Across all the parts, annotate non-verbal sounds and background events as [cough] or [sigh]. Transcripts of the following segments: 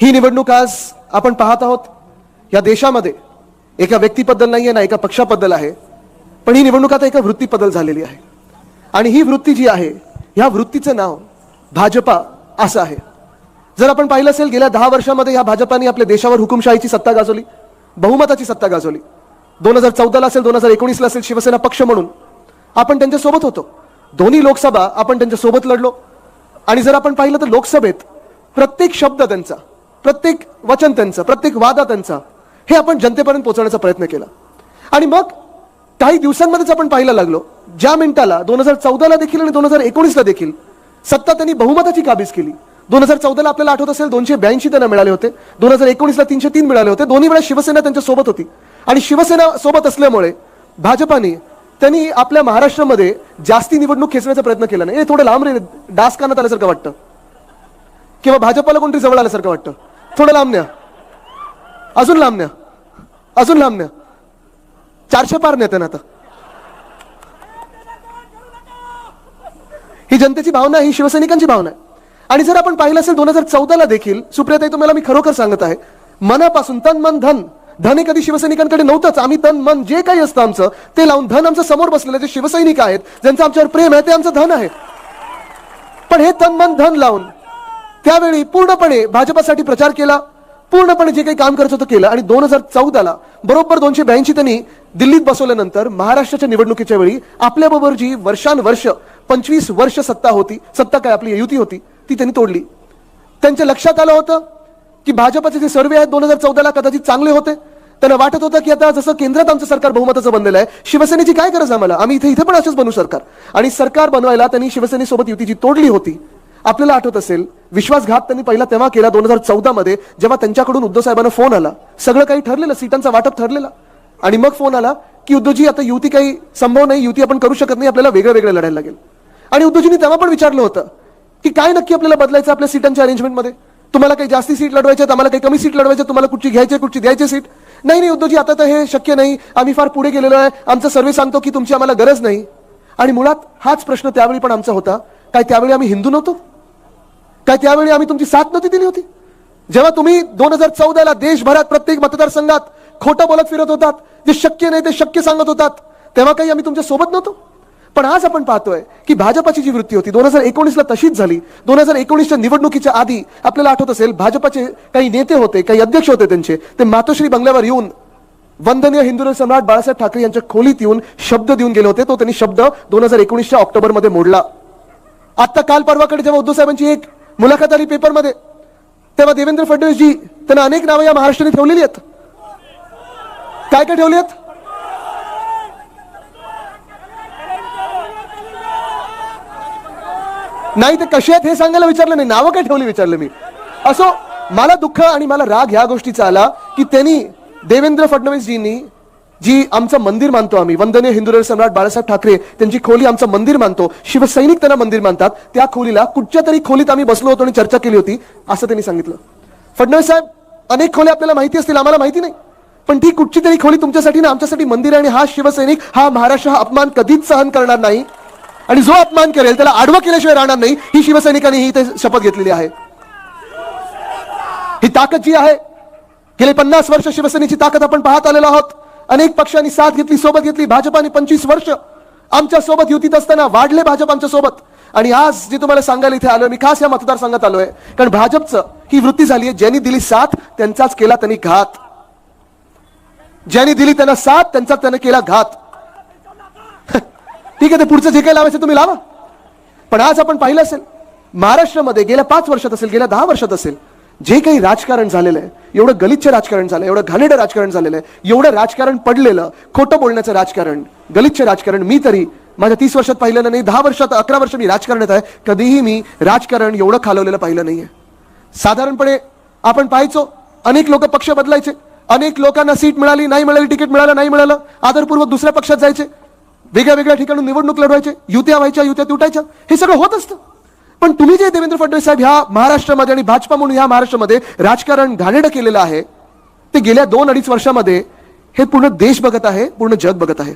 ही निवडणूक आज आपण पाहत आहोत. या देशामध्ये एका व्यक्तीबद्दल नाही आहे ना एका पक्षाबद्दल आहे पण ही निवडणूक आता एका वृत्तीबद्दल झालेली आहे. आणि ही वृत्ती जी आहे ह्या वृत्तीचं नाव भाजपा असं आहे. जर आपण पाहिलं असेल गेल्या दहा वर्षामध्ये ह्या भाजपाने आपल्या देशावर हुकुमशाहीची सत्ता गाजवली बहुमताची सत्ता गाजवली. दोन हजार चौदाला असेल दोन हजार एकोणीसला असेल शिवसेना पक्ष म्हणून आपण त्यांच्यासोबत होतो. दोन्ही लोकसभा आपण त्यांच्यासोबत लढलो. आणि जर आपण पाहिलं तर लोकसभेत प्रत्येक शब्द त्यांचा प्रत्येक वचन त्यांचं प्रत्येक वादा त्यांचा हे आपण जनतेपर्यंत पोहोचवण्याचा प्रयत्न केला. आणि मग काही दिवसांमध्येच आपण पाहायला लागलो ज्या मिनिटाला दोन हजार चौदाला देखील आणि दोन हजार एकोणीसला देखील सत्ता त्यांनी बहुमताची काबीज केली. दोन हजार चौदाला आपल्याला आठवत असेल दोनशे ब्याऐंशी त्यांना मिळाले होते. दोन हजार एकोणीसला तीनशे तीन मिळाले होते. दोन्ही वेळा शिवसेना त्यांच्यासोबत होती. आणि शिवसेना सोबत असल्यामुळे भाजपाने त्यांनी आपल्या महाराष्ट्रामध्ये जास्ती निवडणूक खेचण्याचा प्रयत्न केला नाही. हे थोडं लांब रे डास कानात आल्यासारखं वाटतं. किंवा भाजपाला कोणतरी जवळ आल्यासारखं वाटतं. थोडं लांब न्या. अजून लांब न्या. अजून लांब न्या. चारशे पार न्या त्यांना आता. ही जनतेची भावना ही शिवसैनिकांची भावना आहे. आणि जर आपण पाहिलं असेल दोन हजार चौदाला देखील सुप्रियाताई तुम्हाला मी खरोखर सांगत आहे मनापासून तन मन धन धन हे कधी शिवसैनिकांकडे नव्हतंच. आम्ही तन मन जे काही असतं आमचं ते लावून धन आमचं समोर बसलेलं जे शिवसैनिक आहेत ज्यांचं आमच्यावर प्रेम आहे ते आमचं धन आहे. पण हे तन मन धन लावून त्यावेळी पूर्णपणे भाजपासाठी प्रचार केला. पूर्णपणे जे काही काम करायचं होतं केलं. आणि दोन हजार चौदाला बरोबर दोनशे ब्याऐंशी त्यांनी दिल्लीत बसवल्यानंतर महाराष्ट्राच्या निवडणुकीच्या वेळी आपल्याबरोबर जी वर्षानुवर्ष पंचवीस वर्ष सत्ता होती सत्ता काय आपली युती होती ती त्यांनी तोडली. त्यांच्या लक्षात आलं होतं की भाजपचे जे सर्वे आहेत दोन हजार चौदाला कदाचित चांगले होते. त्यांना वाटत होतं की आता जसं केंद्रात आमचं सरकार बहुमताचं बनलेलं आहे शिवसेनेची काय गरज आम्हाला? आम्ही इथे इथे पण असंच बनवू सरकार. आणि सरकार बनवायला त्यांनी शिवसेनेसोबत युतीची तोडली होती. आपल्याला आठवत असेल विश्वासघात त्यांनी पहिला तेव्हा केला दोन हजार चौदा मध्ये जेव्हा त्यांच्याकडून उद्धव साहेबांना फोन आला. सगळं काही ठरलेलं सीटांचा वाटप ठरलेला. आणि मग फोन आला की उद्धवजी आता युती काही संभव नाही युती आपण करू शकत नाही आपल्याला वेगळं वेगळं लढायला लागेल. आणि उद्धवजींनी तेव्हा पण विचारलं होतं की काय नक्की आपल्याला बदलायचं आपल्या सीटांच्या अरेंजमेंटमध्ये तुम्हाला काही जास्ती सीट लढवायचे आम्हाला काही कमी सीट लढवायचे तुम्हाला कुठची घ्यायची कुठची द्यायची सीट? नाही नाही उद्धवजी आता तर हे शक्य नाही. आम्ही फार पुढे गेलेलो आहे. आमचा सर्वे सांगतो की तुमची आम्हाला गरज नाही. आणि मुळात हाच प्रश्न त्यावेळी पण आमचा होता. काय त्यावेळी आम्ही हिंदू नव्हतो? काय त्यावेळी आम्ही तुमची साथ नव्हती दिली होती? जेव्हा तुम्ही दोन हजार चौदाला देशभरात प्रत्येक मतदारसंघात खोटं बोलत फिरत होतात जे शक्य नाही ते शक्य सांगत होतात तेव्हा काही आम्ही तुमच्यासोबत नव्हतो? पण आज आपण पाहतोय की भाजपाची जी वृत्ती होती दोन हजार एकोणीसला तशीच झाली. दोन हजार एकोणीसच्या निवडणुकीच्या आधी आपल्याला आठवत असेल भाजपाचे काही नेते होते काही अध्यक्ष होते त्यांचे. ते मातोश्री बंगल्यावर येऊन वंदनीय हिंदू सम्राट बाळासाहेब ठाकरे यांच्या खोलीत येऊन शब्द देऊन गेले होते. तो त्यांनी शब्द दोन हजार एकोणीसच्या ऑक्टोबरमध्ये मोडला. आता काल परवाकडे जेव्हा उद्धव साहेबांची एक मुलाखत आली पेपरमध्ये. तेव्हा देवेंद्र फडणवीसजी त्यांना अनेक नावं या महाराष्ट्राने ठेवलेली आहेत. काय काय ठेवली आहेत? नाही ते कसे आहेत हे सांगायला विचारलं नाही. नावं काय ठेवली विचारलं मी. असो मला दुःख आणि मला राग ह्या गोष्टीचा आला की त्यांनी देवेंद्र फडणवीसजींनी जी आमचं मंदिर मानतो आम्ही. वंदनीय हिंदू सम्राट बाळासाहेब ठाकरे त्यांची खोली आमचं मंदिर मानतो. शिवसैनिक त्यांना मंदिर मानतात. त्या खोलीला कुठच्या तरी खोलीत आम्ही बसलो होतो आणि चर्चा केली होती असं त्यांनी सांगितलं. फडणवीस साहेब अनेक खोली आपल्याला माहिती असतील आम्हाला माहिती नाही. पण ती कुठची तरी खोली तुमच्यासाठी ना आमच्यासाठी मंदिर आहे आणि हा शिवसैनिक हा महाराष्ट्र हा अपमान कधीच सहन करणार नाही. आणि जो अपमान करेल त्याला आडवं केल्याशिवाय राहणार नाही ही शिवसैनिकांनी ही ते शपथ घेतलेली आहे. ही ताकद जी आहे गेले पन्नास वर्ष शिवसेनेची ताकद आपण पाहत आलेलो आहोत. अनेक पक्षांनी साथ घेतली सोबत घेतली. भाजपाने पंचवीस वर्ष आमच्यासोबत युतीत असताना वाढले भाजप आमच्यासोबत. आणि आज जे तुम्हाला सांगायला इथे आलो मी खास या मतदारसंघात आलोय. कारण भाजपचं ही वृत्ती झाली आहे ज्यांनी दिली साथ त्यांचाच केला त्यांनी घात. ज्यांनी दिली त्यांना साथ त्यांचा त्याने केला घात. ठीक आहे ते पुढचं जे काही लावायचं तुम्ही लावा. पण आज आपण पाहिलं असेल महाराष्ट्रामध्ये गेल्या पाच वर्षात असेल गेल्या दहा वर्षात असेल जे काही राजकारण झालेलं आहे एवढं गलिच्छ राजकारण झालं एवढं घाणेडं राजकारण झालेलं आहे एवढं राजकारण पडलेलं खोटं बोलण्याचं राजकारण गलिच्छ राजकारण मी तरी माझ्या तीस वर्षात पाहिलेलं नाही दहा वर्षात अकरा वर्ष मी राजकारणात आहे कधीही मी राजकारण एवढं खालवलेलं पाहिलं नाहीये. साधारणपणे आपण पाहायचो अनेक लोक पक्ष बदलायचे अनेक लोकांना सीट मिळाली नाही मिळाली तिकीट मिळालं नाही मिळालं आदरपूर्वक दुसऱ्या पक्षात जायचे वेगळ्या वेगळ्या ठिकाणून निवडणूक लढवायचे युत्या व्हायच्या युत्या तुटायच्या हे सगळं होत असतं. पण तुम्ही जे देवेंद्र फडणवीस साहेब ह्या महाराष्ट्रामध्ये आणि भाजपा म्हणून ह्या महाराष्ट्रामध्ये राजकारण घाणेरडं केलेलं आहे ते गेल्या दोन अडीच वर्षामध्ये हे पूर्ण देश बघत आहे पूर्ण जग बघत आहे.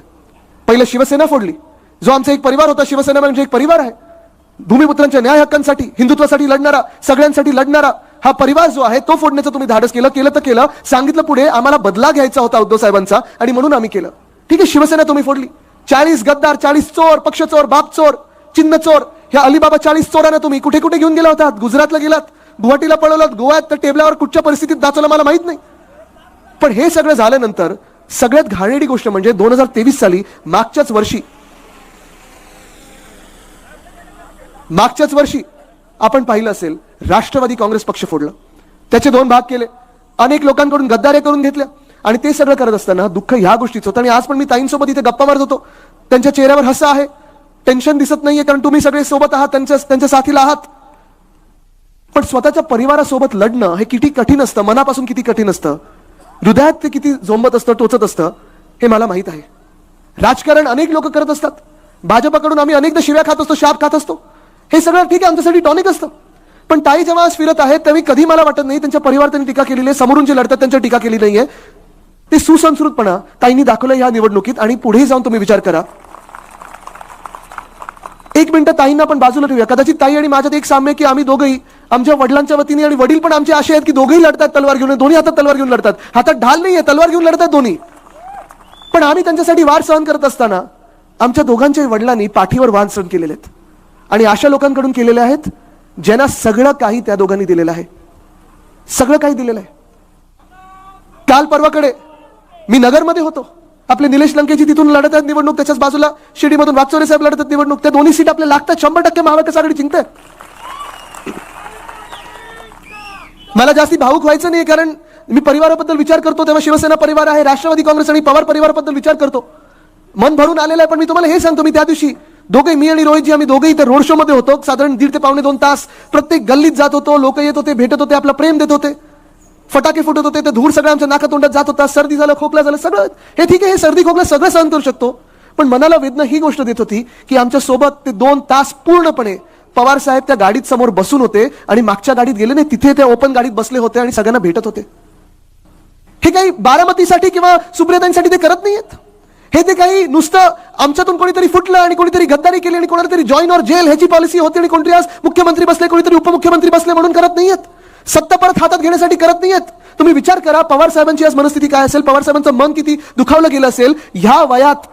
पहिलं शिवसेना फोडली. जो आमचा एक परिवार होता शिवसेना म्हणजे एक परिवार आहे. भूमिपुत्रांच्या न्याय हक्कांसाठी हिंदुत्वासाठी लढणारा सगळ्यांसाठी लढणारा हा परिवार जो आहे तो फोडण्याचं तुम्ही धाडस केलं केलं तर केलं. सांगितलं पुढे आम्हाला बदला घ्यायचा होता उद्धव साहेबांचा आणि म्हणून आम्ही केलं. ठीक आहे शिवसेना तुम्ही फोडली. चाळीस गद्दार चाळीस चोर पक्ष चोर बाप चोर. चिन्ह चोर. ह्या अलिबाबा चाळीस चोरांना तुम्ही कुठे कुठे घेऊन गेला होतात? गुजरातला गेलात. गुवाहाटीला पळवलात. गोव्यात तर टेबलावर कुठच्या परिस्थितीत दाचवलं मला माहीत नाही. पण हे सगळं झाल्यानंतर सगळ्यात घाणेरडी गोष्ट म्हणजे दोन हजार तेवीस साली मागच्याच वर्षी मागच्याच वर्षी आपण पाहिलं असेल राष्ट्रवादी काँग्रेस पक्ष फोडलं. त्याचे दोन भाग केले. अनेक लोकांकडून गद्दारे करून घेतल्या. आणि ते सगळं करत असताना दुःख ह्या गोष्टीचं होतं. आणि आज पण मी ताईंसोबत इथे गप्पा मारत होतो. त्यांच्या चेहऱ्यावर हसा आहे. टेन्शन दिसत नाहीये कारण तुम्ही सगळे सोबत आहात त्यांच्या त्यांच्या साथीला आहात. पण स्वतःच्या परिवारासोबत लढणं हे किती कठीण असतं मनापासून किती कठीण असतं. हृदयात ते किती जोंबत असतं टोचत असतं हे मला माहीत आहे. राजकारण अनेक लोक करत असतात. भाजपकडून आम्ही अनेकदा शिव्या खात असतो शाप खात असतो. हे सगळं ठीक आहे आमच्यासाठी टॉनिक असतं. पण ताई जेव्हा आज फिरत आहेत तेव्हा कधी मला वाटत नाही त्यांच्या परिवार त्यांनी टीका केलेली आहे समोरून जे लढतात त्यांच्या टीका केली नाहीये. ते सुसंस्कृतपणा ताईंनी दाखवलं या निवडणुकीत आणि पुढे जाऊन तुम्ही विचार करा. एक मिनिटं ताईंना आपण बाजूला ठेवूया. कदाचित ताई आणि माझ्यात एक साम्य की आम्ही दोघंही आमच्या वडिलांच्या वतीने आणि वडील पण आमचे असे आहेत की दोघेही लढतात तलवार घेऊन दोन्ही हातात तलवार घेऊन लढतात. हातात ढाल नाहीये तलवार घेऊन लढतात दोन्ही. पण आम्ही त्यांच्यासाठी वार सहन करत असताना आमच्या दोघांच्याही वडिलांनी पाठीवर वार सहन केलेले आहेत. आणि अशा लोकांकडून केलेले आहेत ज्यांना सगळं काही त्या दोघांनी दिलेलं आहे. सगळं काही दिलेलं आहे. काल परवाकडे मी नगरमध्ये होतो. आपले निलेश लंकेची तिथून लढत आहेत निवडणूक त्याच्याच बाजूला. शिर्डीमधून वागचोरे साहेब लढत आहेत निवडणूक. त्या दोन्ही सीट आपल्याला लागतात. शंभर टक्के महाविकास आघाडी जिंकते. मला जास्ती भाऊक व्हायचं नाही कारण मी परिवाराबद्दल विचार करतो तेव्हा शिवसेना परिवार आहे राष्ट्रवादी काँग्रेस आणि पवार परिवाराबद्दल विचार करतो. मन भरून आलेलं आहे पण मी तुम्हाला हे सांगतो मी त्या दिवशी दोघे मी आणि रोहितजी आम्ही दोघे इथे रोड शो मध्ये होतो. साधारण दीड ते पावणे दोन तास प्रत्येक गल्लीत जात होतो लोक येत होते भेटत होते आपला प्रेम देत होते. फटाके फुटत होते ते धूर सगळं आमच्या नाकातोंडात जात होता सर्दी झालं खोकला झालं सगळं. हे ठीक आहे हे सर्दी खोकला सगळं सहन करू शकतो. पण मनाला वेदना ही गोष्ट देत होती की आमच्यासोबत ते दोन तास पूर्णपणे पवार साहेब त्या गाडीत समोर बसून होते आणि मागच्या गाडीत गेले नाही तिथे त्या ओपन गाडीत बसले होते आणि सगळ्यांना भेटत होते. हे काही बारामतीसाठी किंवा सुप्रियतांसाठी ते करत नाहीयेत. हे ते काही नुसतं आमच्यातून कोणीतरी फुटलं आणि कोणीतरी गद्दारी केली आणि कोणाला तरी जॉईन और जेल ह्याची पॉलिसी होती आणि कोणतरी आज मुख्यमंत्री बसले कोणीतरी उपमुख्यमंत्री बसले म्हणून करत नाहीयेत. सत्ता परत हातात घेण्यासाठी करत नाहीयेत. तुम्ही विचार करा पवार साहेबांची आज मनस्थिती काय असेल? पवार साहेबांचं मन किती दुखावलं गेलं असेल? ह्या वयात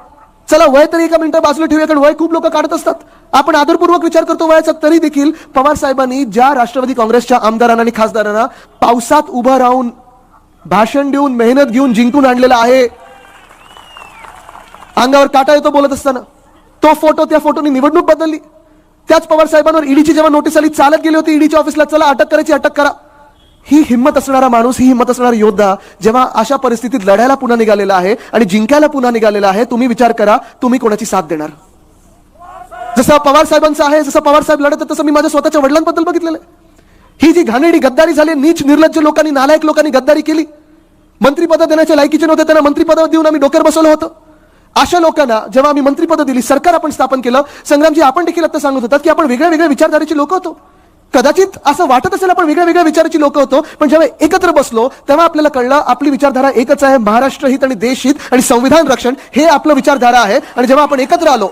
चला वय तरी एका मिनिटं बाजूला ठेवूया कारण वय खूप लोक काढत असतात. आपण आदरपूर्वक विचार करतो वयाचा तरी देखील पवार साहेबांनी ज्या राष्ट्रवादी काँग्रेसच्या आमदारांना आणि खासदारांना पावसात उभं राहून भाषण देऊन मेहनत घेऊन जिंकून आणलेला आहे अंगावर काटा येतो बोलत असताना. तो फोटो त्या फोटोनी निवडणूक बदलली. त्याच पवार साहेबांवर ईडीची जेव्हा नोटीस आली चालत गेली होती ईडीच्या ऑफिसला चला अटक करायची अटक करा. ही हिंमत असणारा माणूस ही हिंमत असणारा योद्धा जेव्हा अशा परिस्थितीत लढायला पुन्हा निघालेला आहे आणि जिंकायला पुन्हा निघालेला आहे तुम्ही विचार करा तुम्ही कोणाची साथ देणार? जसं पवार साहेबांचं आहे जसं पवार साहेब लढत तसं मी माझ्या स्वतःच्या वडिलांबद्दल बघितलेलं आहे. ही जी घाणेरडी गद्दारी झाली नीच निर्लज्ज लोकांनी नालायक लोकांनी गद्दारी केली. मंत्रिपद देण्याच्या लायकीचे नव्हते त्यांना मंत्रीपद देऊन आम्ही डोक्यावर बसवलं होतं. अशा लोकांना जेव्हा आम्ही मंत्रिपद दिली सरकार आपण स्थापन केलं संग्रामजी आपण देखील आता सांगत होतात की आपण वेगळ्या वेगळ्या विचारधारेची लोक होतो. कदाचित असं वाटत असेल आपण वेगळ्या वेगळ्या विचाराची लोक होतो पण जेव्हा एकत्र बसलो तेव्हा आपल्याला कळलं आपली विचारधारा एकच आहे महाराष्ट्र हित आणि देशहित आणि संविधान रक्षण हे आपलं विचारधारा आहे. आणि जेव्हा आपण एकत्र आलो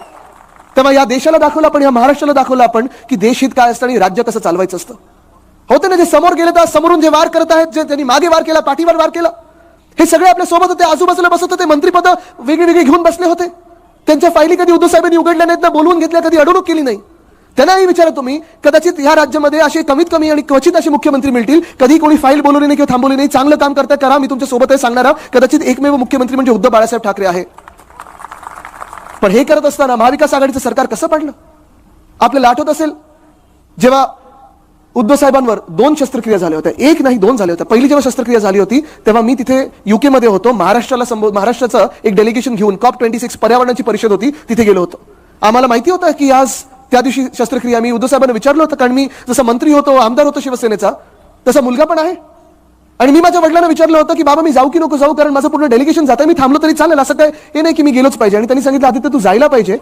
तेव्हा या देशाला दाखवलं आपण या महाराष्ट्राला दाखवलं आपण की देशहित काय असतं आणि राज्य कसं चालवायचं असतं. होतं ना जे समोर गेले तर समोरून जे वार करत आहेत जे त्यांनी मागे वार केला पाठीवर वार केला. हे सगळे आपल्यासोबत होते आजूबाजूला बसत होते मंत्रीपद वेगळी वेगळी घेऊन बसले होते. त्यांच्या फायली कधी उद्धव साहेबांनी उघडल्या नाहीत ना बोलवून घेतल्या कधी अडवणूक केली नाही. त्यांनाही विचारा तुम्ही कदाचित या राज्यामध्ये असे कमीत कमी आणि क्वचित असे मुख्यमंत्री मिळतील. कधी कोणी फाईल बोलवली नाही किंवा थांबवली नाही चांगलं काम करता करा मी तुमच्यासोबत आहे कदाचित एकमेव मुख्यमंत्री म्हणजे उद्धव बाळासाहेब ठाकरे आहे. पण हे करत असताना महाविकास आघाडीचं सरकार कसं पडलं? आपल्याला आठवत असेल. जेव्हा उद्धव साहेबांवर दोन शस्त्रक्रिया झाल्या होत्या. एक नाही दोन झाल्या होत्या. पहिली जेव्हा शस्त्रक्रिया झाली होती तेव्हा मी तिथे युकेमध्ये होतो. महाराष्ट्राला संबोध महाराष्ट्राचं एक डेलिगेशन घेऊन कॉप ट्वेंटी सिक्स पर्यावरणाची परिषद होती तिथे गेलो होतो. आम्हाला माहिती होतं की आज त्या दिवशी शस्त्रक्रिया मी उद्धव साहेबांना विचारलं होतं कारण मी जसं मंत्री होतो आमदार होतो शिवसेनेचा तसा मुलगा पण आहे. आणि मी माझ्या वडिलांना विचारलं होतं की बाबा मी जाऊ की नको जाऊ? कारण माझं पूर्ण डेलिगेशन जातं मी थांबलो तरी चालेल. असं काय हे नाही की मी गेलोच पाहिजे. आणि त्यांनी सांगितलं आदित्य तू जायला पाहिजे.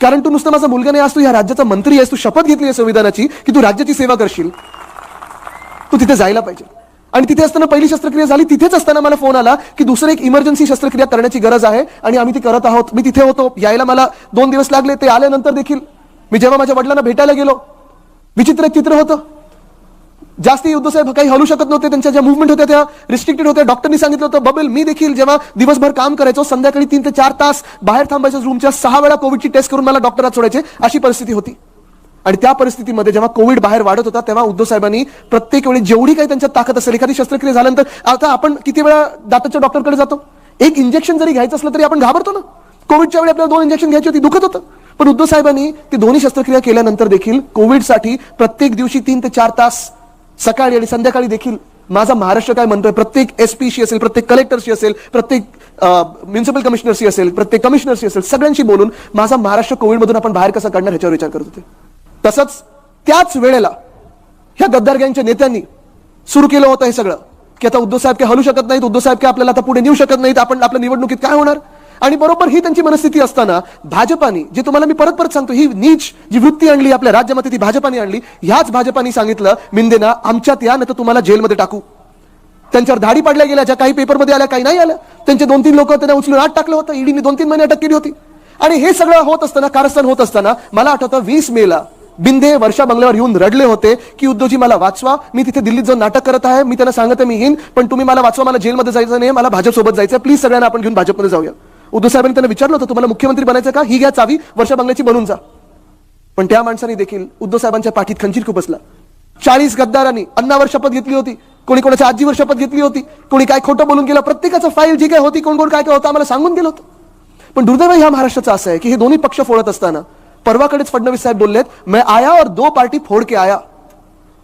कारण तू नुसतं माझा मुलगा नाही आज तू या राज्याचा मंत्री आहेस तू शपथ घेतली आहे संविधानाची की तू राज्याची सेवा करशील. तू तिथे जायला पाहिजे. आणि तिथे असताना पहिली शस्त्रक्रिया झाली तिथेच असताना मला फोन आला की दुसरं एक इमर्जन्सी शस्त्रक्रिया करण्याची गरज आहे आणि आम्ही ती करत आहोत. मी तिथे होतो यायला मला दोन दिवस लागले ते आल्यानंतर देखील. मी जेव्हा माझ्या वडिलांना भेटायला गेलो विचित्र एक चित्र होतं. जास्ती युद्धसाहेब काही हलू शकत नव्हते. त्यांच्या ज्या मुवमेंट होत्या त्या रिस्ट्रिक्टेड होत्या. डॉक्टरनी सांगितलं होतं बबल मी देखील जेव्हा दिवसभर काम करायचो संध्याकाळी तीन ते चार तास बाहेर थांबायचो रूमच्या सहा वेळा कोविडची टेस्ट करून मला डॉक्टरात सोडायचे अशी परिस्थिती होती. आणि त्या परिस्थितीमध्ये जेव्हा कोविड बाहेर वाढत होता तेव्हा उद्धव साहेबांनी प्रत्येक वेळी जेवढी काही त्यांच्यात ताकद असेल एखादी शस्त्रक्रिया झाल्यानंतर आता आपण किती वेळा दाताच्या डॉक्टरकडे जातो? एक इंजेक्शन जरी घ्यायचं असलं तरी आपण घाबरतो ना? कोविडच्या वेळी आपल्याला दोन इंजेक्शन घ्यायची होती दुखत होतं. पण उद्धव साहेबांनी ती दोन्ही शस्त्रक्रिया केल्यानंतर देखील कोविडसाठी प्रत्येक दिवशी तीन ते चार तास सकाळी आणि संध्याकाळी देखील माझा महाराष्ट्र काय म्हणतोय? प्रत्येक एसपीशी असेल प्रत्येक कलेक्टरशी असेल प्रत्येक म्युन्सिपल कमिशनरशी असेल प्रत्येक कमिशनरशी असेल सगळ्यांशी बोलून माझा महाराष्ट्र कोविडमधून आपण बाहेर कसा काढणार ह्याच्यावर विचार करत होते. तसंच त्याच वेळेला ह्या गद्दार गँगच्या नेत्यांनी सुरू केलं होतं हे सगळं. की आता उद्धव साहेब काय हलू शकत नाहीत? उद्धव साहेब काय आपल्याला आता पुढे नेऊ शकत नाहीत? आपण आपल्या निवडणुकीत काय होणार? आणि बरोबर ही त्यांची मनस्थिती असताना भाजपानी जे तुम्हाला मी परत परत सांगतो ही नीच जी वृत्ती आणली आपल्या राज्यामध्ये ती भाजपाने आणली ह्याच भाजपाने सांगितलं मिंदेना आमच्यात या नाही तर तुम्हाला जेलमध्ये टाकू. त्यांच्यावर धाडी पाडल्या गेल्या ज्या काही पेपरमध्ये आल्या काही नाही आल्या. त्यांचे दोन तीन लोक त्यांना उचलून आत टाकलं होतं ईडीने दोन तीन महिने अटक केली होती. आणि हे सगळं होत असताना कारस्थान होत असताना मला आठवतं वीस मेला बिंदे वर्षा बंगल्यावर येऊन रडले होते की उद्धवजी मला वाचवा मी तिथे दिल्लीत जाऊन नाटक करत आहे मी त्यांना सांगत आहे मी येईन पण तुम्ही मला वाचवा मला जेलमध्ये जायचं नाही मला भाजप सोबत जायचं प्लीज सगळ्यांना आपण घेऊन भाजपमध्ये जाऊया. उद्धव साहेबांनी त्यांना विचारलं होतं तुम्हाला मुख्यमंत्री बनायचं का? ही घ्या चावी वर्षा बंगल्याची बनून जा. पण त्या माणसाने देखील उद्धव साहेबांच्या पाठीत खंजीर खुपसला चाळीस गद्दारांनी अन्नावर शपथ घेतली होती कोणी कोणाच्या आजीवर शपथ घेतली होती कोणी काय खोटं बोलून गेलं प्रत्येकाचं फाईल जी काय होती कोण कोण काय काय होतं आम्हाला सांगून गेलं होतं. पण दुर्दैव ह्या महाराष्ट्राचं असं आहे की हे दोन्ही पक्ष फोडत असताना परवाकडेच फडणवीस साहेब बोललेत मैं आया और दो पार्टी फोड के आया.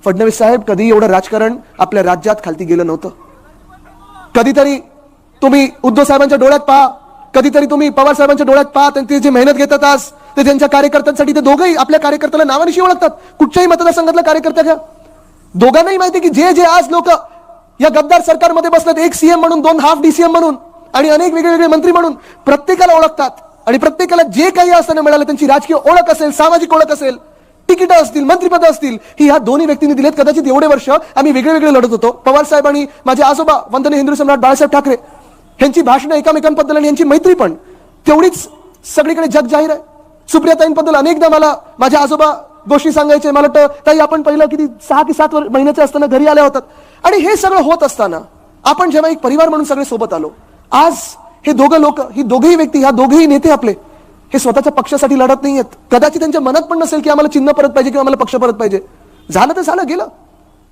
फडणवीस साहेब कधी एवढं राजकारण आपल्या राज्यात खालती गेलं नव्हतं. कधीतरी तुम्ही उद्धव साहेबांच्या डोळ्यात पहा कधीतरी तुम्ही पवार साहेबांच्या डोळ्यात आणि ते जी मेहनत घेतात आज ते त्यांच्या कार्यकर्त्यांसाठी ते दोघंही आपल्या कार्यकर्त्याला नावानिशी ओळखतात. कुठच्याही मतदारसंघातला कार्यकर्त्या घ्या. दोघांनाही माहिती आहे की जे जे आज लोक या गद्दार सरकारमध्ये बसतात एक सीएम म्हणून दोन हाफ डीसीएम म्हणून आणि अनेक वेगळे वेगळे मंत्री म्हणून प्रत्येकाला ओळखतात आणि प्रत्येकाला जे काही असताना मिळालं त्यांची राजकीय ओळख असेल सामाजिक ओळख असेल तिकीट असतील मंत्रिपद असतील ही ह्या दोन्ही व्यक्तींनी दिलेत. कदाचित एवढे वर्ष आम्ही वेगळे वेगळे लढत होतो. पवार साहेब आणि माझे आजोबा वंदने हिंदू सम्राट बाळासाहेब ठाकरे. ह्यांची भाषणं एकामेकांबद्दल आणि यांची मैत्री पण. तेवढीच सगळीकडे जग जाहीर आहे. सुप्रियाताईंबद्दल अनेकदा मला माझ्या आजोबा गोष्टी सांगायचे मला वाटतं ताई आपण पहिलं किती सहा की सात महिन्याचे असताना घरी आल्या होतात. आणि हे सगळं होत असताना आपण जेव्हा एक परिवार म्हणून सगळे सोबत आलो आज हे दोघं लोक ही दोघेही व्यक्ती ह्या दोघेही नेते आपले हे स्वतःच्या पक्षासाठी लढत नाही आहेत कदाचित त्यांच्या मनात पण नसेल की आम्हाला चिन्ह परत पाहिजे किंवा आम्हाला पक्ष परत पाहिजे. झालं तर झालं गेलं.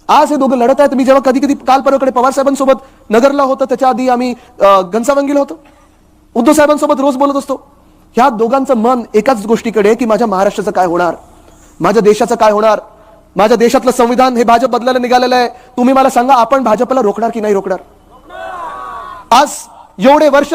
आज हे दोघं लढत आहेत. मी जेव्हा कधी कधी काल परवाकडे पवार साहेबांसोबत नगरला होतं त्याच्या आधी आम्ही घनसावंगीला होतो. उद्धव साहेबांसोबत रोज बोलत असतो. ह्या दोघांचं मन एकाच गोष्टीकडे की माझ्या महाराष्ट्राचं काय होणार? माझ्या देशाचं काय होणार? माझ्या देशातलं संविधान हे भाजप बदलायला निघालेलं आहे. तुम्ही मला सांगा आपण भाजपला रोखणार की नाही रोखणार? आज एवढे वर्ष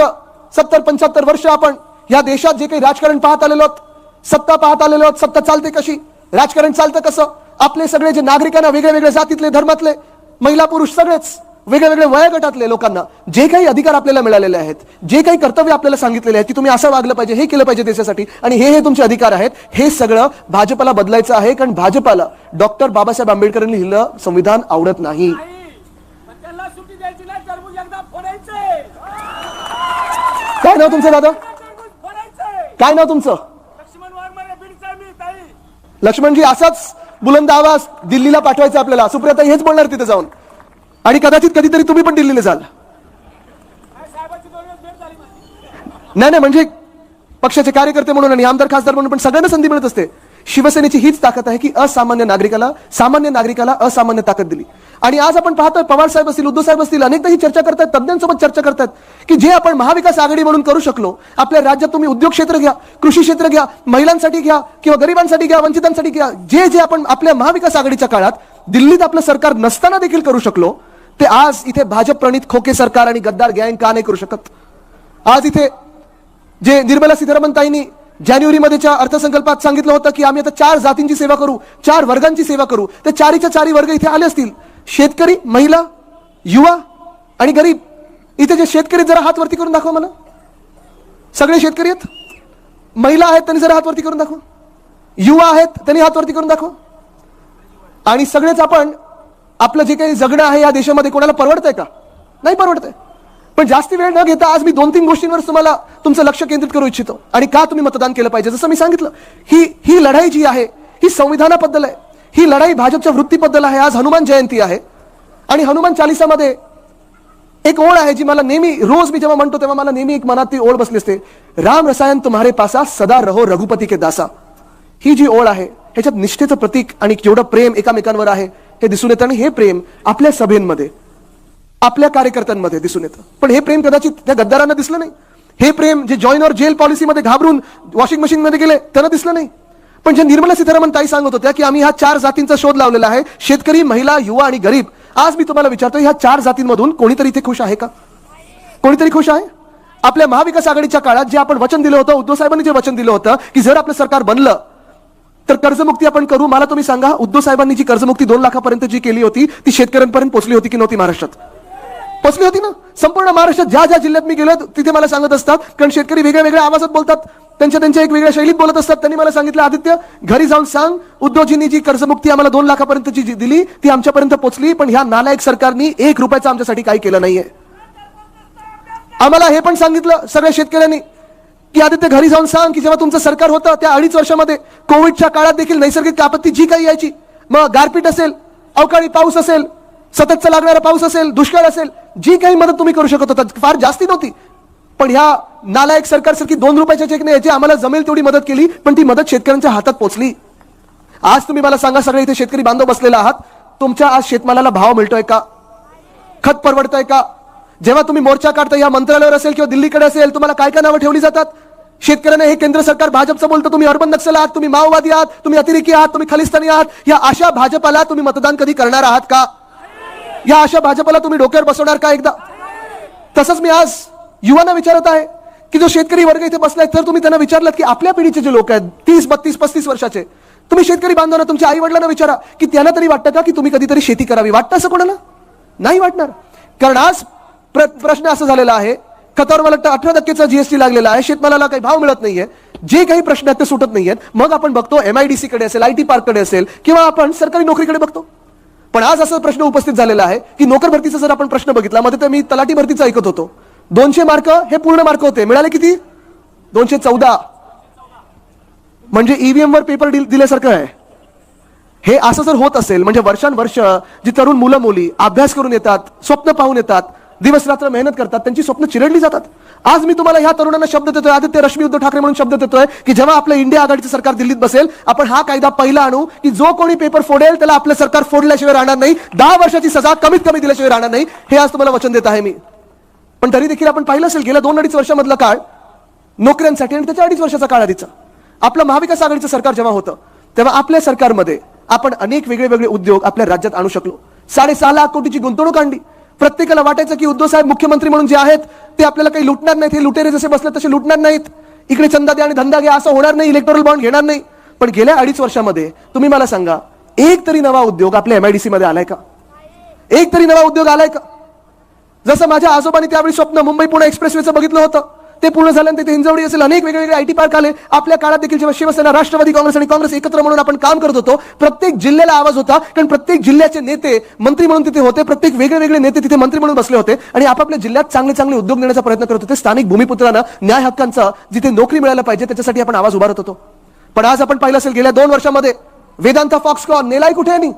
सत्तर पंच्याहत्तर वर्ष आपण या देशात जे काही राजकारण पाहत आलेलो आहोत सत्ता पाहत आलेलो आहोत सत्ता चालते कशी? राजकारण चालतं कसं? आपले सगळे जे नागरिकांना वेगळ्या वेगळ्या जातीतले धर्मातले महिला पुरुष सगळेच वेगळ्या वेगळ्या वयोगटातले लोकांना जे काही अधिकार आपल्याला मिळालेले आहेत जे काही कर्तव्य आपल्याला सांगितलेले आहेत की तुम्ही असं वागलं पाहिजे हे केलं पाहिजे देशासाठी आणि हे हे तुमचे अधिकार आहेत हे सगळं भाजपला बदलायचं आहे कारण भाजपाला डॉक्टर बाबासाहेब आंबेडकरांनी लिहिलं संविधान आवडत नाही. काय नाव तुमचं दादा? काय नाव तुमचं? लक्ष्मणजी असाच बुलंद आवाज दिल्लीला पाठवायचा आपल्याला. सुप्रियाताई हेच बोलणार तिथे जाऊन. आणि कदाचित कधीतरी तुम्ही पण दिल्लीला जाल. नाही नाही म्हणजे पक्षाचे कार्यकर्ते म्हणून आणि आमदार खासदार म्हणून पण सगळ्यांना संधी मिळत असते. शिवसेनेची हीच ताकद आहे की असामान्य नागरिकाला सामान्य नागरिकाला असामान्य ताकद दिली. आणि आज आपण पाहतोय पवार साहेब असतील उद्धव साहेब असतील अनेकदा ही चर्चा करतात तज्ज्ञांसोबत चर्चा करतात की जे आपण महाविकास आघाडी म्हणून करू शकलो आपल्या राज्यात तुम्ही उद्योग क्षेत्र घ्या कृषी क्षेत्र घ्या महिलांसाठी घ्या किंवा गरिबांसाठी घ्या वंचितांसाठी घ्या जे जे आपण आपल्या महाविकास आघाडीच्या काळात दिल्लीत आपलं सरकार नसताना देखील करू शकलो ते आज इथे भाजप प्रणित खोके सरकार आणि गद्दार गँग का नाही करू शकत? आज इथे जे निर्मला सीतारामन ताईंनी जानेवारीमध्येच्या अर्थसंकल्पात सांगितलं होतं की आम्ही आता चार जातींची सेवा करू चार वर्गांची सेवा करू. ते चारीच्या चारी वर्ग इथे आले असतील. शेतकरी महिला युवा आणि गरीब. इथे जे शेतकरी जरा हात वरती करून दाखवा मला. सगळे शेतकरी आहेत? महिला आहेत त्यांनी जरा हात वरती करून दाखवा. युवा आहेत त्यांनी हात वरती करून दाखवा. आणि सगळेच आपण आपलं जे काही जगणं आहे या देशामध्ये कोणाला परवडतंय का? नाही परवडतंय. पण जास्ती वेळ न घेता आज मी दोन तीन गोष्टींवर तुम्हाला तुमचं लक्ष केंद्रित करू इच्छितो. आणि का तुम्ही मतदान केलं पाहिजे? जसं मी सांगितलं ही ही लढाई जी आहे ही संविधानाबद्दल आहे. ही लढाई भाजपच्या वृत्तीबद्दल आहे. आज हनुमान जयंती आहे. आणि हनुमान चालिसामध्ये एक ओळ आहे जी मला नेहमी रोज मी जेव्हा म्हणतो तेव्हा मला नेहमी एक मनात ती ओळ बसली असते. राम रसायन तुम्हारे पासा सदा रहो रघुपती के दासा. ही जी ओळ आहे ह्याच्यात निष्ठेचं प्रतीक आणि जेवढं प्रेम एकामेकांवर आहे हे दिसून येतं. आणि हे प्रेम आपल्या सभेंमध्ये आपल्या कार्यकर्त्यांमध्ये दिसून येतं. पण हे प्रेम कदाचित त्या गद्दारांना दिसलं नाही. हे प्रेम जे जॉईन और जेल पॉलिसीमध्ये घाबरून वॉशिंग मशीनमध्ये गेले त्यांना दिसलं नाही. पण जे निर्मला सीतारामन ताई सांगत होत्या की आम्ही ह्या चार जातींचा शोध लावलेला आहे शेतकरी महिला युवा आणि गरीब. आज मी तुम्हाला विचारतो ह्या चार जातींमधून कोणीतरी इथे खुश आहे का? कोणीतरी खुश आहे? आपल्या महाविकास आघाडीच्या काळात जे आपण वचन दिलं होतं उद्धव साहेबांनी जे वचन दिलं होतं की जर आपलं सरकार बनलं तर कर्जमुक्ती आपण करू. मला तुम्ही सांगा उद्धव साहेबांनी जी कर्जमुक्ती दोन लाखापर्यंत जी केली होती ती शेतकऱ्यांपर्यंत पोहोचली होती की नव्हती महाराष्ट्रात? पोचली होती ना? संपूर्ण महाराष्ट्रात ज्या ज्या जिल्ह्यात मी गेलो तिथे मला सांगत असतात. कारण शेतकरी वेगळ्या वेगळ्या आवाजात बोलतात. त्यांच्या त्यांच्या एक वेगळ्या शैलीत बोलत असतात. त्यांनी मला सांगितलं आदित्य घरी जाऊन सांग. उद्धवजींनी जी कर्जमुक्ती आम्हाला दोन लाखापर्यंतची जी दिली ती आमच्यापर्यंत पोचली पण ह्या नालायक सरकारनी एक रुपयाचं आमच्यासाठी काही केलं नाहीये. आम्हाला हे पण सांगितलं सगळ्या शेतकऱ्यांनी की आदित्य घरी जाऊन सांग की जेव्हा तुमचं सरकार होतं त्या अडीच वर्षामध्ये कोविडच्या काळात देखील नैसर्गिक आपत्ती जी काही यायची मग गारपीट असेल अवकाळी पाऊस असेल सततचा लागणारा पाऊस असेल दुष्काळ असेल जी काही मदत तुम्ही करू शकत होता फार जास्ती नव्हती. पण ह्या नालायक सरकारसारखी दोन रुपयाच्या चेकने याची आम्हाला जमेल तेवढी मदत केली पण ती मदत शेतकऱ्यांच्या हातात पोहोचली आज तुम्ही मला सांगा सगळे इथे शेतकरी बांधव बसलेला आहात तुमच्या आज शेतमालाला भाव मिळतोय का? खत परवडतंय का? जेव्हा तुम्ही मोर्चा काढता या मंत्रालयावर असेल किंवा दिल्लीकडे असेल तुम्हाला काय काय नावं ठेवली जातात? शेतकऱ्यांना हे केंद्र सरकार भाजपचं बोलतं तुम्ही अर्बन नक्षल आहात तुम्ही माओवादी आहात तुम्ही अतिरेकी आहात तुम्ही खलिस्तानी आहात या अशा भाजपाला तुम्ही मतदान कधी करणार आहात का? या अशा भाजपला तुम्ही डोक्यावर बसवणार का एकदा? तसंच मी आज युवांना विचारत आहे की जो शेतकरी वर्ग इथे बसलाय तर तुम्ही त्यांना विचारलं की आपल्या पिढीचे जे लोक आहेत तीस बत्तीस पस्तीस वर्षाचे तुम्ही शेतकरी बांधवांना तुमच्या आई वडिलांना विचारा की त्यांना तरी वाटतं का की तुम्ही कधीतरी शेती करावी? वाटतं असं कोणाला? नाही वाटणार. कारण आज प्र- प्रश्न असा झालेला आहे खतावर मला वाटतं अठरा टक्केचा जीएसटी लागलेला आहे शेतमालाला काही भाव मिळत नाहीये जे काही प्रश्न आहेत ते सुटत नाहीयेत. मग आपण बघतो एमआयडीसी कडे असेल आय टी पार्ककडे असेल किंवा आपण सरकारी नोकरीकडे बघतो. पण आज असा प्रश्न उपस्थित झालेला आहे की नोकर भरतीचा जर आपण प्रश्न बघितला मध्ये तर मी तलाठी भरतीचं ऐकत होतो. दोनशे मार्क हे पूर्ण मार्क होते. मिळाले किती? दोनशे चौदा. म्हणजे ईव्हीएम वर पेपर दिल्यासारखं आहे. हे असं जर होत असेल म्हणजे वर्षानुवर्ष जी तरुण मुलं मुली अभ्यास करून येतात स्वप्न पाहून येतात दिवस रात्र मेहनत करतात त्यांची स्वप्न चिरडली जातात. आज मी तुम्हाला ह्या तरुणांना शब्द देतोय आदित्य रश्मी उद्धव ठाकरे म्हणून शब्द देतोय की जेव्हा आपलं इंडिया आघाडीचं सरकार दिल्लीत बसेल आपण हा कायदा पहिला आणू की जो कोणी पेपर फोडेल त्याला आपलं सरकार फोडल्याशिवाय राहणार नाही. दहा वर्षाची सजा कमीत कमी दिल्याशिवाय राहणार नाही. हे आज तुम्हाला वचन देत आहे मी. पण तरी देखील आपण पाहिलं असेल गेल्या दोन अडीच वर्षामधला काळ नोकऱ्यांसाठी आणि त्याच्या अडीच वर्षाचा काळ आधीचा. आपलं महाविकास आघाडीचं सरकार जेव्हा होतं तेव्हा आपल्या सरकारमध्ये आपण अनेक वेगळे वेगळे उद्योग आपल्या राज्यात आणू शकलो. साडेसहा लाख कोटीची गुंतवणूक आणली. प्रत्येकाला वाटायचं की उद्धव साहेब मुख्यमंत्री म्हणून जे आहेत ते आपल्याला काही लुटणार नाहीत हे लुटेरे जसे बसले तसे लुटणार नाहीत. इकडे चंदा द्या आणि धंदा घ्या असं होणार नाही इलेक्टोरल बॉन्ड घेणार नाही. पण गेल्या अडीच वर्षामध्ये तुम्ही मला सांगा एक तरी नवा उद्योग आपल्या एमआयडीसी मध्ये आलाय का? एक तरी नवा उद्योग आलाय का? जसं माझ्या आजोबांनी त्यावेळी स्वप्न मुंबई पुणे एक्सप्रेसवेचं बघितलं होतं. ते पूर्ण झाल्यानंतर हिंजवडी असेल अनेक वेगवेगळे आयटी पार्क आले. आपल्या काळात देखील जेव्हा शिवसेना राष्ट्रवादी काँग्रेस आणि काँग्रेस एकत्र म्हणून आपण काम करत होतो प्रत्येक जिल्ह्याला आवाज होता कारण प्रत्येक जिल्ह्याचे नेते मंत्री म्हणून तिथे होते प्रत्येक वेगळे वेगळे नेते तिथे मंत्री म्हणून बसले होते आणि आपापल्या जिल्ह्यात चांगले चांगले उद्योग देण्याचा प्रयत्न करत होते. स्थानिक भूमिपुत्रांना न्याय हक्कांचा जिथे नोकरी मिळायला पाहिजे त्याच्यासाठी आपण आवाज उभारत होतो. पण आज आपण पाहिलं असेल गेल्या दोन वर्षामध्ये वेदांता फॉक्सकॉन नेलाय कुठे आणि?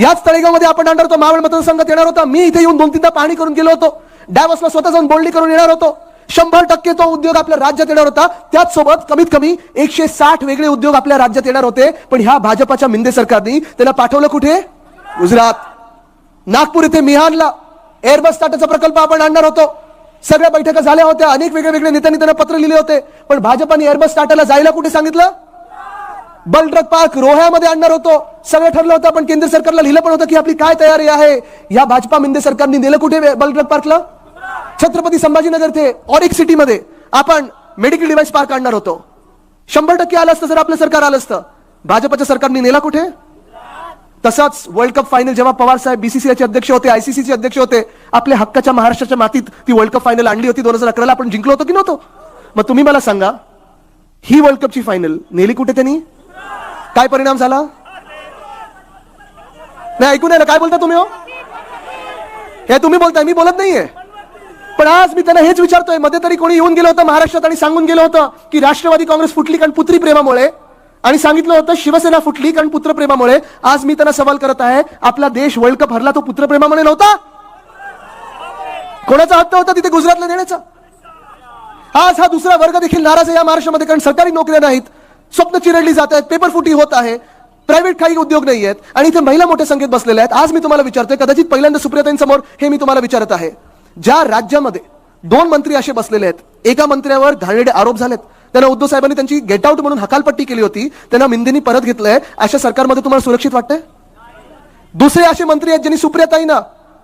याच तळेगावमध्ये आपण आणणार होतो मावळ मतदारसंघात येणार होता. मी इथे येऊन दोन तीनदा पाहणी करून गेलो होतो. डॅवसला स्वतः जाऊन बोलणी करून येणार होतो. शंभर टक्के तो उद्योग आपल्या राज्यात येणार होता. त्याचसोबत कमीत कमी एकशे साठ वेगळे उद्योग आपल्या राज्यात येणार होते. पण ह्या भाजपाच्या मिंदे सरकारने त्यांना पाठवलं कुठे? गुजरात. नागपूर इथे मिहानला. एअरबस ताटाचा प्रकल्प आपण आणणार होतो. सगळ्या बैठका झाल्या होत्या. अनेक वेगळ्या वेगळ्या नेत्यांनी त्यांना पत्र लिहिले होते. पण भाजपाने एअरबस टाटाला जायला कुठे सांगितलं? बलट्रक पार्क रोह्यामध्ये आणणार होतो. सगळं ठरलं होतं पण केंद्र सरकारला लिहिलं पण होतं की आपली काय तयारी आहे. या भाजपा मिंदे सरकारने नेलं कुठे बलट्रक पार्कला? छत्रपती संभाजीनगर ते ऑरिक सिटीमध्ये आपण मेडिकल डिव्हाइस पार्क आणणार होतो. शंभर टक्के आलं असतं जर आपलं सरकार आलं असतं. भाजपच्या सरकारने नेला कुठे? तसाच वर्ल्ड कप फायनल जेव्हा पवार साहेब बीसीसीआयचे अध्यक्ष होते आयसीसीचे अध्यक्ष होते आपल्या हक्काच्या महाराष्ट्राच्या मातीत ती वर्ल्ड कप फायनल आणली होती दोन हजार अकराला. आपण जिंकलो होतो की नव्हतो? मग तुम्ही मला सांगा ही वर्ल्ड कपची फायनल नेली कुठे त्यांनी? काय परिणाम झाला? नाही ऐकून आहे काय बोलता तुम्ही हो? हे तुम्ही बोलताय मी बोलत नाहीये. पण आज मी त्यांना हेच विचारतोय. मध्ये तरी कोणी येऊन गेलं होतं महाराष्ट्रात आणि सांगून गेलं होतं की राष्ट्रवादी काँग्रेस फुटली कारण पुत्री प्रेमामुळे. आणि सांगितलं होतं शिवसेना फुटली कारण पुत्रप्रेमामुळे आज मी त्यांना सवाल करत आहे आपला देश वर्ल्ड कप हरला तो पुत्रप्रेमामुळे नव्हता? कोणाचा हक्क होता तिथे गुजरातला देण्याचा? आज हा दुसरा वर्ग देखील नाराज आहे या महाराष्ट्रामध्ये कारण सरकारी नोकऱ्या नाहीत. स्वप्न चिरडली जात आहेत पेपर फुटी होत आहे. प्रायव्हेट काही उद्योग नाही आहेत आणि इथे महिला मोठ्या संख्येत बसलेल्या आहेत. आज मी तुम्हाला विचारतोय कदाचित पहिल्यांदा सुप्रियाताईंसमोर हे मी तुम्हाला विचारत आहे. ज्या राज्यामध्ये दोन मंत्री असे बसलेले आहेत एका मंत्र्यावर घाणेरडे आरोप झालेत त्यांना उद्धव साहेबांनी त्यांची गेट आउट म्हणून हकालपट्टी केली होती त्यांना मिंदेनी परत घेतलंय अशा सरकारमध्ये तुम्हाला सुरक्षित वाटतंय? दुसरे असे मंत्री आहेत ज्यांनी सुप्रियाताईंना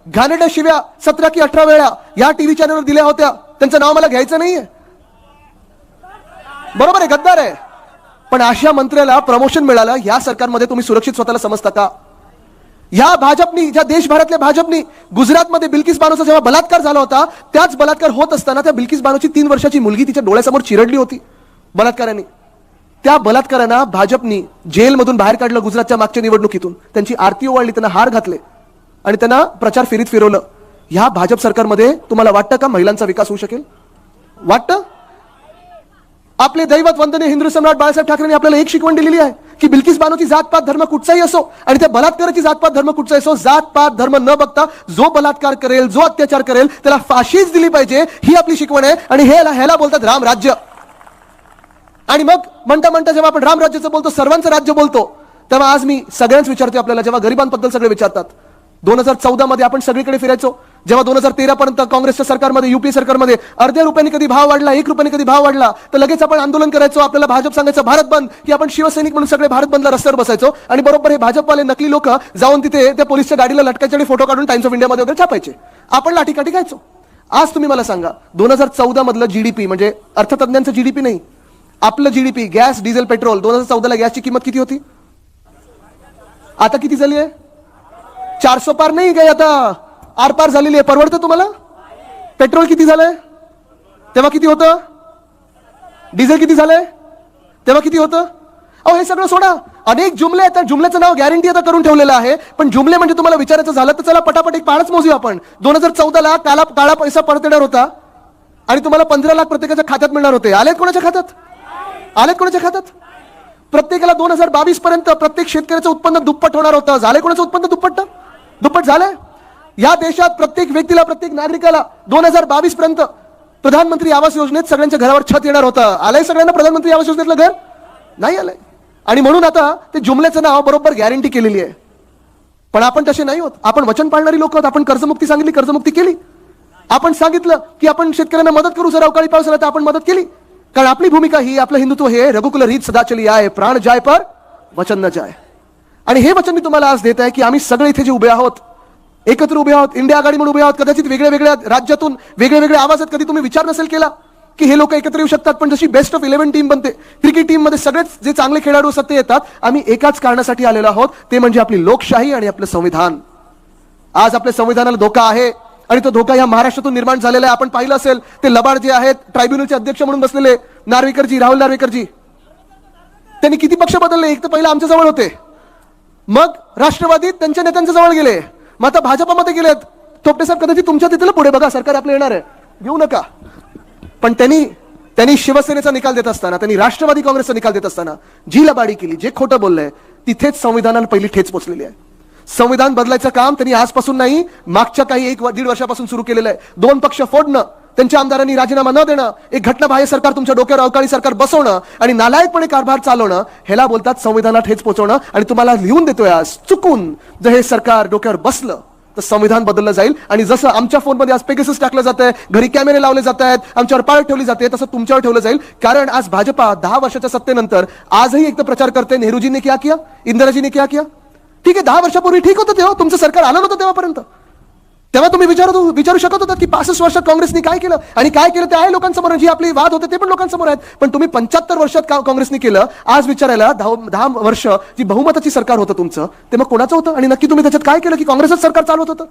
घाणेरड्या शिव्या सतरा की अठरा वेळा या टीव्ही चॅनलवर दिल्या होत्या त्यांचं नाव मला घ्यायचं नाहीये. बरोबर आहे गद्दार आहे. पण अशा मंत्र्याला प्रमोशन मिळालं या सरकारमध्ये तुम्ही सुरक्षित स्वतःला समजता का? ह्या भाजपनी ज्या देशभरातल्या भाजपनी गुजरातमध्ये बिल्किस बानोचा जेव्हा बलात्कार झाला होता त्याच बलात्कार होत असताना त्या बिल्किस बानोची तीन वर्षाची मुलगी तिच्या डोळ्यासमोर चिरडली होती बलात्काराने. त्या बलात्कारांना भाजपनी जेलमधून बाहेर काढलं गुजरातच्या मागच्या निवडणुकीतून. त्यांची आरती ओवाळली त्यांना हार घातले आणि त्यांना प्रचार फेरीत फिरवलं. ह्या भाजप सरकारमध्ये तुम्हाला वाटतं का महिलांचा विकास होऊ शकेल? वाटतं? आपले दैवत वंदने हिंदू सम्राट बाळासाहेब ठाकरेंनी आपल्याला एक शिकवण दिलेली आहे की बिल्किस बानोची जातपात धर्म कुठचाही असो आणि त्या बलात्काराची जातपात धर्म कुठचाही असो जातपात धर्म न बघता जो बलात्कार करेल जो अत्याचार करेल त्याला फाशीच दिली पाहिजे ही आपली शिकवण आहे. आणि हे ह्याला बोलतात राम राज्य. आणि मग म्हणता म्हणता जेव्हा आपण राम राज्याचं बोलतो सर्वांचं राज्य बोलतो तेव्हा आज मी सगळ्यांच विचारतो आपल्याला जेव्हा गरिबांबद्दल सगळे विचारतात. दोन हजार चौदा मध्ये आपण सगळीकडे फिरायचो. जेव्हा दोन हजार तेरा पर्यंत काँग्रेसच्या सरकारमध्ये युपीए सरकारमध्ये अर्ध्या रुपयांनी कधी भाव वाढला एक रुपयाने कधी भाव वाढला तर लगेच आपण आंदोलन करायचो आपल्याला भाजप सांगायचं भारत बंद की आपण शिवसैनिक म्हणून सगळे भारत बंदला रस्त्यावर बसायचो. आणि बरोबर हे भाजपवाले नकली लोक जाऊन तिथे त्या पोलिसच्या गाडीला लटकायचे आणि फोटो काढून टाइम्स ऑफ इंडियामध्ये वगैरे छापायचे. आपण लाठीकाठी घ्यायचो आज तुम्ही मला सांगा दोन हजार चौदा मधलं जीडीपी म्हणजे अर्थतज्ञांचं जीडीपी नाही आपलं जीडीपी गॅस डिझेल पेट्रोल दोन हजार चौदाला गॅसची किंमत किती होती? आता किती झाली आहे? चारशे पार नाही काय आता. आरपार झालेली आहे. परवडतं तुम्हाला? पेट्रोल किती झालंय? तेव्हा किती होतं? डिझेल किती झालंय? तेव्हा किती होतं? अहो हे सगळं सोडा. अनेक जुमले आहेत. त्या जुमल्याचं नाव गॅरंटी आता करून ठेवलेलं आहे. पण जुमले म्हणजे तुम्हाला विचारायचं झालं तर चला पटापट एक पाळच मोजूया आपण. दोन हजार चौदाला काला काळा पैसा परत येणार होता. आणि तुम्हाला पंधरा लाख प्रत्येकाच्या खात्यात मिळणार होते. आलेत कोणाच्या खात्यात? आलेत कोणाच्या खात्यात? प्रत्येकाला दोन हजार बावीस पर्यंत प्रत्येक शेतकऱ्याचं उत्पन्न दुप्पट होणार होतं. झालंय कोणाचं उत्पन्न दुप्पट? दुप्पट झालंय? या देशात प्रत्येक व्यक्तीला प्रत्येक नागरिकाला दोन हजार बावीस पर्यंत प्रधानमंत्री आवास योजनेत सगळ्यांच्या घरावर छत येणार होतं. आलंय सगळ्यांना प्रधानमंत्री आवास योजनेतलं घर? नाही आलंय. आणि म्हणून आता ते जुमल्याचं नाव बरोबर गॅरंटी केलेली आहे. पण आपण तसे नाही होत. आपण वचन पाळणारी लोक आहोत. आपण कर्जमुक्ती सांगितली कर्जमुक्ती केली. आपण सांगितलं की आपण शेतकऱ्यांना मदत करू. जर अवकाळी पाऊस आला तर आपण मदत केली. कारण आपली भूमिका ही आपलं हिंदुत्व हे रघुकुल रीत सदाचली आहे. प्राण जाय पर वचन न जाय. आणि हे वचन मी तुम्हाला आज देत आहे की आम्ही सगळे इथे जे उभे आहोत एकत्र उभे आहोत इंडिया आघाडी म्हणून उभे आहोत कदाचित वेगळ्या वेगळ्या राज्यातून वेगळे वेगळे आवाज आहेत कधी तुम्ही विचार नसेल केला की हे लोक एकत्र येऊ शकतात पण जशी बेस्ट ऑफ इलेव्हन टीम बनते क्रिकेट टीममध्ये सगळेच जे चांगले खेळाडू असतात ते येतात आम्ही एकाच कारणासाठी आलेलो आहोत ते म्हणजे आपली लोकशाही आणि आपलं संविधान. आज आपल्या संविधानाला धोका आहे आणि तो धोका या महाराष्ट्रातून निर्माण झालेला आहे. आपण पाहिलं असेल ते लबाड जे आहेत ट्रायब्युनलचे अध्यक्ष म्हणून बसलेले नार्वेकरजी राहुल नार्वेकरजी. त्यांनी किती पक्ष बदलले? एक तर पहिला आमच्या जवळ होते. मग राष्ट्रवादीत त्यांच्या नेत्यांच्या जवळ गेले. मग आता भाजपामध्ये गेलेत. थोपटे साहेब कदाचित तुमच्या तिथलं पुढे बघा सरकार आपलं येणार आहे. घेऊ नका. पण त्यांनी त्यांनी शिवसेनेचा निकाल देत असताना त्यांनी राष्ट्रवादी काँग्रेसचा निकाल देत असताना जी लबाडी केली जे खोटं बोललंय तिथेच संविधानाला पहिली ठेच पोचलेली आहे. संविधान बदलायचं काम त्यांनी आजपासून नाही मागच्या काही एक दीड वर्षापासून सुरू केलेलं आहे. दोन पक्ष फोडणं त्यांच्या आमदारांनी राजीनामा न देणं एक घटनाबाह्य सरकार तुमच्या डोक्यावर अवकाळी सरकार बसवणं आणि नालायकपणे कारभार चालवणं ह्याला बोलतात संविधानात ठेच पोचवणं आणि तुम्हाला लिहून देतोय आज चुकून जर हे सरकार डोक्यावर बसलं तर संविधान बदललं जाईल आणि जसं आमच्या फोनमध्ये आज पेगेसिस टाकलं जात आहे घरी कॅमेरे लावले जात आहेत आमच्यावर पाळत ठेवली जाते तसं तुमच्यावर ठेवलं जाईल. कारण आज भाजपा दहा वर्षाच्या सत्तेनंतर आजही एक तर प्रचार करते नेहरूजीने क्या किया इंदिराजीने क्या किया? ठीक आहे दहा वर्षापूर्वी ठीक होतं तेव्हा तुमचं सरकार आलं नव्हतं तेव्हापर्यंत. तेव्हा तुम्ही विचारत विचारू शकत होता की पासष्ट वर्षात काँग्रेसने काय केलं? आणि काय केलं ते आहे लोकांसमोर. जी आपली वाद होते ते पण लोकांसमोर आहेत. पण तुम्ही पंच्याहत्तर वर्षात का- केलं आज विचारायला दहा दहा वर्ष जी बहुमताची सरकार होतं तुमचं ते मग कोणाचं होतं? आणि नक्की तुम्ही त्याच्यात काय केलं की काँग्रेसच सरकार चालवत होतं?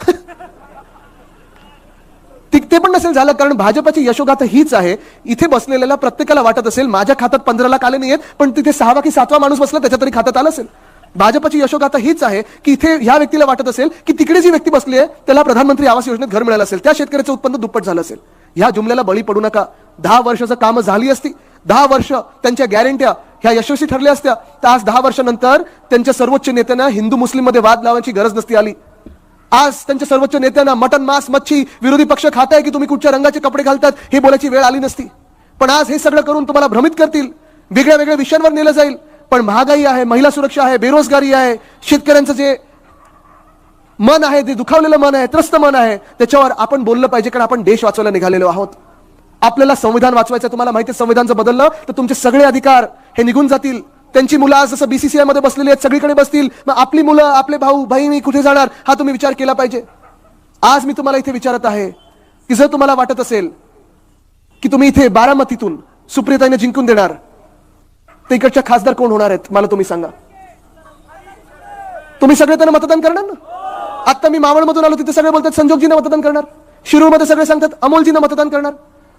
[laughs] ते पण नसेल झालं कारण भाजपाची यशोगाथा हीच आहे. इथे बसलेल्याला प्रत्येकाला वाटत असेल माझ्या खात्यात पंधरा लाख आले नाहीयेत पण तिथे सहावा की सातवा माणूस बसला त्याच्या तरी खात्यात आलं असेल. भाजपची यशोगाथा हीच आहे की इथे ह्या व्यक्तीला वाटत असेल की तिकडे जी व्यक्ती बसली आहे त्याला प्रधानमंत्री आवास योजनेत घर मिळालं असेल. त्या शेतकऱ्याचं उत्पन्न दुप्पट झालं असेल. ह्या जुमल्याला बळी पडू नका. दहा वर्षाचं काम झाली असती. दहा वर्ष त्यांच्या गॅरंट्या ह्या यशस्वी ठरल्या असत्या. तर आज दहा वर्षानंतर त्यांच्या सर्वोच्च नेत्यांना हिंदू मुस्लिममध्ये वाद लावायची गरज नसती आली. आज त्यांच्या सर्वोच्च नेत्यांना मटन मांस मच्छी विरोधी पक्ष खाताय की तुम्ही कुठच्या रंगाचे कपडे घालतात हे बोलायची वेळ आली नसती. पण आज हे सगळं करून तुम्हाला भ्रमित करतील. वेगळ्या वेगळ्या विषयांवर नेलं जाईल. पण महागाई आहे महिला सुरक्षा आहे बेरोजगारी आहे शेतकऱ्यांचं जे मन आहे ते दुखावलेलं मन आहे त्रस्त मन आहे त्याच्यावर आपण बोललं पाहिजे कारण आपण देश वाचवायला निघालेलो आहोत. आपल्याला संविधान वाचवायचं तुम्हाला माहिती आहे संविधान जर बदललं तर तुमचे सगळे अधिकार हे निघून जातील. त्यांची मुलं आज जसं बीसीसीआयमध्ये बसलेली आहेत सगळीकडे बसतील. मग आपली मुलं आपले भाऊ बहिणी कुठे जाणार हा तुम्ही विचार केला पाहिजे. आज मी तुम्हाला इथे विचारत आहे की जर तुम्हाला वाटत असेल की तुम्ही इथे बारामतीतून सुप्रियताईने जिंकून देणार तर इकडच्या खासदार कोण होणार आहेत मला तुम्ही सांगा. तुम्ही सगळे त्यांना मतदान करणार ना? आता मी मावळमधून आलो तिथे सगळे बोलतात संजोगजीनं मतदान करणार. शिरूरमध्ये सगळे सांगतात अमोलजीनं मतदान करणार.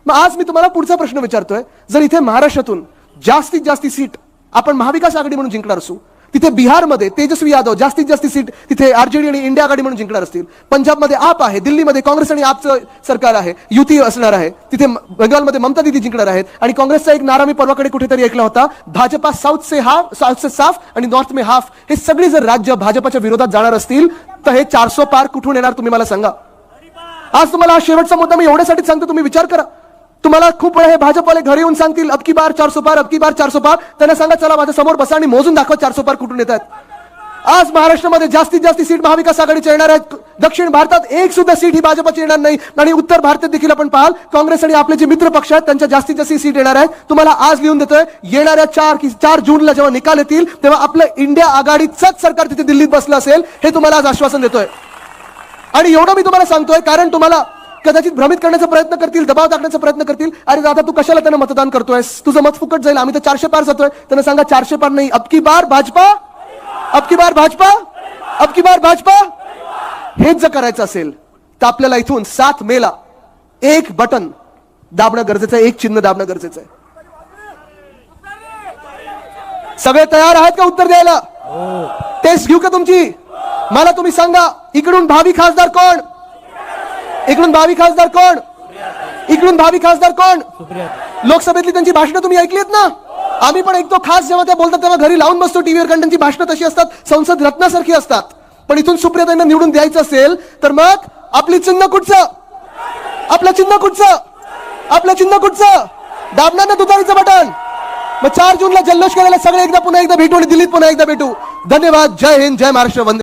मग आज मी तुम्हाला पुढचा प्रश्न विचारतोय जर इथे महाराष्ट्रातून जास्तीत जास्त सीट आपण महाविकास आघाडी म्हणून जिंकणार असू तिथे बिहारमध्ये तेजस्वी यादव जास्तीत जास्त सीट तिथे आरजेडी आणि इंडिया आघाडी म्हणून जिंकणार असतील. पंजाबमध्ये आप आहे दिल्लीमध्ये काँग्रेस आणि आपचं सरकार आहे युती असणार आहे. तिथे बंगालमध्ये ममता दिदी जिंकणार आहेत आणि काँग्रेसचा एक नारा मी परवाकडे कुठेतरी ऐकला होता भाजपा साऊथ से हाफ साऊथ से साफ आणि नॉर्थ मे हाफ. हे सगळी जर राज्य भाजपाच्या विरोधात जाणार असतील तर हे चारसो पार कुठून येणार तुम्ही मला सांगा. आज तुम्हाला शेवटचा मुद्दा मी एवढ्यासाठी सांगतो तुम्ही विचार करा. तुम्हाला खूप वेळा हे भाजपवाले घरी येऊन सांगतील अबकी बार चारसो पार अबकी बार चारसो पार. त्यांना सांगा चला माझ्यासमोर बसा आणि मोजून दाखवा चारसो पार कुठून येतात आज महाराष्ट्रामध्ये जास्तीत जास्त सीट महाविकास आघाडीच्या येणार आहेत. दक्षिण भारतात एक सुद्धा सीट ही भाजपची येणार नाही. आणि उत्तर भारतात देखील आपण पाहाल काँग्रेस आणि आपले जे मित्र पक्ष आहेत त्यांच्या जास्तीत जास्त सीट येणार आहेत. तुम्हाला आज लिहून देतोय येणाऱ्या चार की चार जूनला जेव्हा निकाल येतील तेव्हा आपलं इंडिया आघाडीचंच सरकार तिथे दिल्लीत बसलं असेल हे तुम्हाला आज आश्वासन देतोय. आणि एवढं मी तुम्हाला सांगतोय कारण तुम्हाला कदाचित भ्रमित करण्याचा प्रयत्न करतील दबाव टाकण्याचा प्रयत्न करतील. अरे दादा तू कशाला त्यांना मतदान करतोयस? तुझं मत फुकट जाईल. आम्ही तर चारशे पार जातोय. त्यांना सांगा चारशे पार नाही. अबकी बार भाजपा? अबकी बार भाजपा? अबकी बार भाजपा? हेच जर करायचं असेल तर आपल्याला इथून सात मेला एक बटन दाबणं गरजेचं आहे. एक चिन्ह दाबणं गरजेचं आहे. सगळे तयार आहेत का उत्तर द्यायला? टेस्ट घेऊ का तुमची? मला तुम्ही सांगा इकडून भावी खासदार कोण? इकडून भावी खासदार कोण? इकडून भावी खासदार कोण? लोकसभेतली त्यांची भाषणं तुम्ही ऐकलीत ना? आम्ही पण ऐकतो खास जेव्हा त्या बोलतात तेव्हा घरी लावून बसतो टीव्हीवर कारण त्यांची भाषणं तशी असतात संसद रत्नासारखी असतात. पण इथून सुप्रियाताईंना निवडून द्यायचं असेल तर मग आपली चिन्ह कुठचं? आपलं चिन्ह कुठचं? आपलं चिन्ह कुठचं? दाबणार ना दुधारीचं बटन. मग चार जूनला जल्लोष करायला सगळे एकदा पुन्हा एकदा भेटू आणि दिल्लीत पुन्हा एकदा भेटू. धन्यवाद. जय हिंद जय महाराष्ट्र. वंदे